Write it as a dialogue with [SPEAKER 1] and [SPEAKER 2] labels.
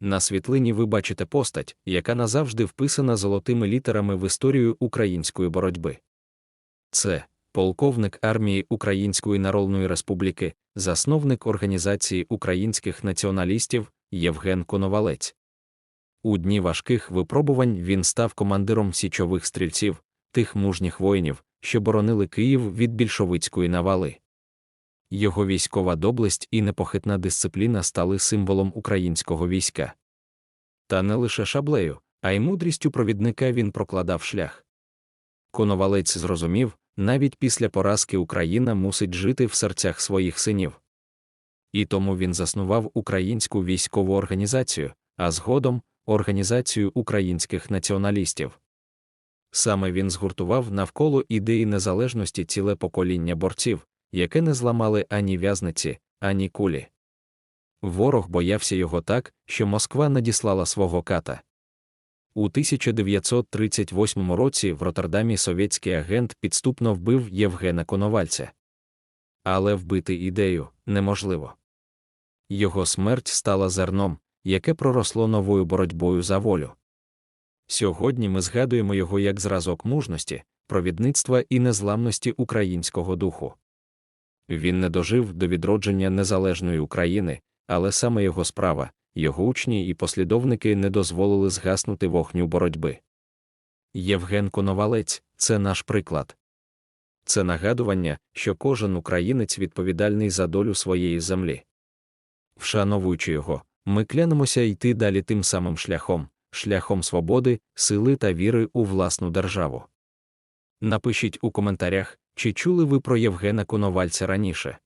[SPEAKER 1] На світлині ви бачите постать, яка назавжди вписана золотими літерами в історію української боротьби. Це полковник армії Української Народної Республіки, засновник Організації українських націоналістів Євген Коновалець. У дні важких випробувань він став командиром січових стрільців, тих мужніх воїнів, що боронили Київ від більшовицької навали. Його військова доблесть і непохитна дисципліна стали символом українського війська. Та не лише шаблею, а й мудрістю провідника він прокладав шлях. Коновалець зрозумів, навіть після поразки Україна мусить жити в серцях своїх синів. І тому він заснував українську військову організацію, а згодом Організацію українських націоналістів. Саме він згуртував навколо ідеї незалежності ціле покоління борців, яке не зламали ані в'язниці, ані кулі. Ворог боявся його так, що Москва надіслала свого ката. У 1938 році в Роттердамі совєтський агент підступно вбив Євгена Коновальця. Але вбити ідею неможливо. Його смерть стала зерном, яке проросло новою боротьбою за волю. Сьогодні ми згадуємо його як зразок мужності, провідництва і незламності українського духу. Він не дожив до відродження незалежної України, але саме його справа, його учні і послідовники не дозволили згаснути вогню боротьби. Євген Коновалець це наш приклад. Це нагадування, що кожен українець відповідальний за долю своєї землі. Вшановуючи його, ми клянемося йти далі тим самим шляхом, шляхом свободи, сили та віри у власну державу. Напишіть у коментарях, чи чули ви про Євгена Коновальця раніше.